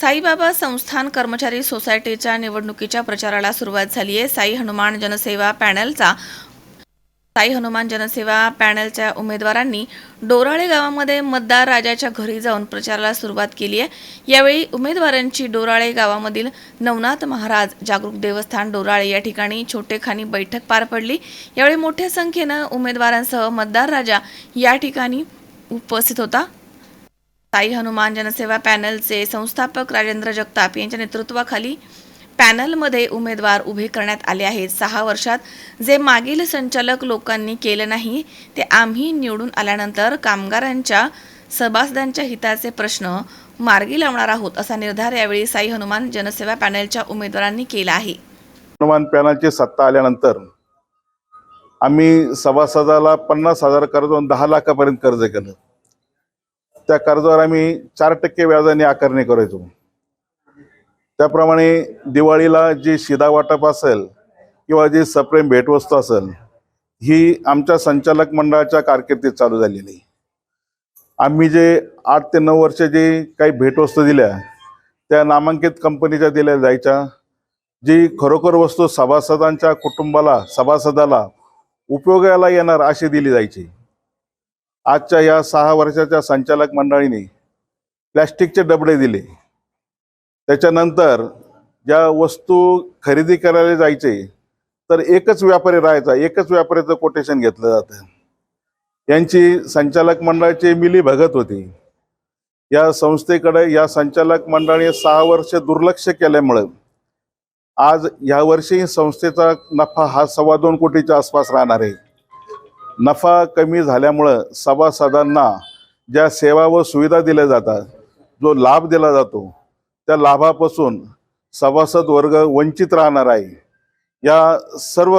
साईबाबा संस्थान कर्मचारी सोसायटीच्या निवडणुकीच्या प्रचाराला सुरुवात झाली आहे. साई हनुमान जनसेवा पॅनलचा साई हनुमान जनसेवा पॅनलच्या उमेदवारांनी डोराळे गावामध्ये मतदार राजाच्या घरी जाऊन प्रचाराला सुरुवात केली आहे. यावेळी उमेदवारांची डोराळे गावामधील नवनाथ महाराज जागरूक देवस्थान डोराळे या ठिकाणी छोटेखानी बैठक पार पडली. यावेळी मोठ्या संख्येनं उमेदवारांसह मतदार राजा या ठिकाणी उपस्थित होता. साई हनुमान जनसेवा पॅनलचे संस्थापक राजेंद्र जगताप यांच्या नेतृत्वाखाली पॅनलमध्ये उमेदवार उभे करण्यात आले आहेत. सहा वर्षात जे मागील संचालक लोकांनी केलं नाही ते आम्ही निवडून आल्यानंतर कामगारांच्या सभासदांच्या हिताचे प्रश्न मार्गी लावणार आहोत असा निर्धार यावेळी साई हनुमान जनसेवा पॅनलच्या उमेदवारांनी केला आहे. हनुमान पॅनलची सत्ता आल्यानंतर आम्ही सभासदाला पन्नास हजार कर्ज दहा लाखापर्यंत कर्ज केलं. त्या कर्जावर आम्ही चार टक्के व्याजाने आकारणी करायचो. त्याप्रमाणे दिवाळीला जी शिदा वाटप असेल किंवा जी सप्रेम भेटवस्तू असेल ही आमच्या संचालक मंडळाच्या कारकिर्दीत चालू झालेली. आहे. आम्ही जे आठ ते नऊ वर्ष जे काही भेटवस्तू दिल्या त्या नामांकित कंपनीच्या दिल्या जायच्या. जी खरोखर वस्तू सभासदांच्या कुटुंबाला सभासदाला उपयोगाला येणार अशी दिली जायची. आजच्या या सहा वर्षाच्या संचालक मंडळीने प्लॅस्टिकचे डबडे दिले. त्याच्यानंतर ज्या वस्तू खरेदी करायला जायचे तर एकच व्यापारी राहायचा एकच व्यापाऱ्याचं कोटेशन घेतलं जातं. यांची संचालक मंडळाची मिली भगत होती. या संस्थेकडे या संचालक मंडळाने सहा वर्ष दुर्लक्ष केल्यामुळं आज यावर्षी संस्थेचा नफा हा सव्वा दोन कोटीच्या आसपास राहणार आहे. नफा कमी झाल्यामुळं सभासदांना ज्या सेवा व सुविधा दिल्या जातात जो लाभ दिला जातो त्या लाभापासून सभासद वर्ग वंचित राहणार आहे. या सर्व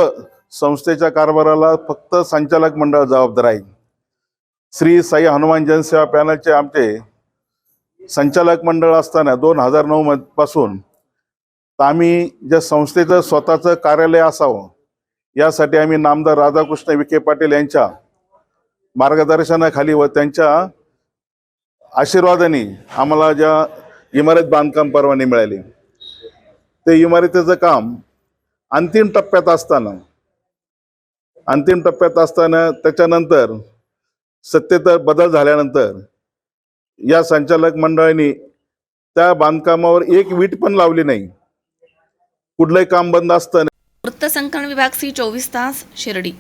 संस्थेच्या कारभाराला फक्त संचालक मंडळ जबाबदार आहे. श्री साई हनुमान जनसेवा पॅनलचे आमचे संचालक मंडळ असताना दोन हजार नऊ पासून तर आम्ही ज्या संस्थेचं स्वतःचं कार्यालय असावं यासाठी आम्ही नामदार राधाकृष्ण विखे पाटील यांच्या मार्गदर्शनाखाली व त्यांच्या आशीर्वादाने आम्हाला ज्या इमारत बांधकाम परवाने मिळाली. ते इमारतीचं काम अंतिम टप्प्यात असताना अंतिम टप्प्यात असताना त्याच्यानंतर सत्तेत बदल झाल्यानंतर या संचालक मंडळाने त्या बांधकामावर एक वीट पण लावली नाही. कुठलंही काम बंद असतं वृत्तसंकलन विभाग सी चोवीस तास शिर्डी.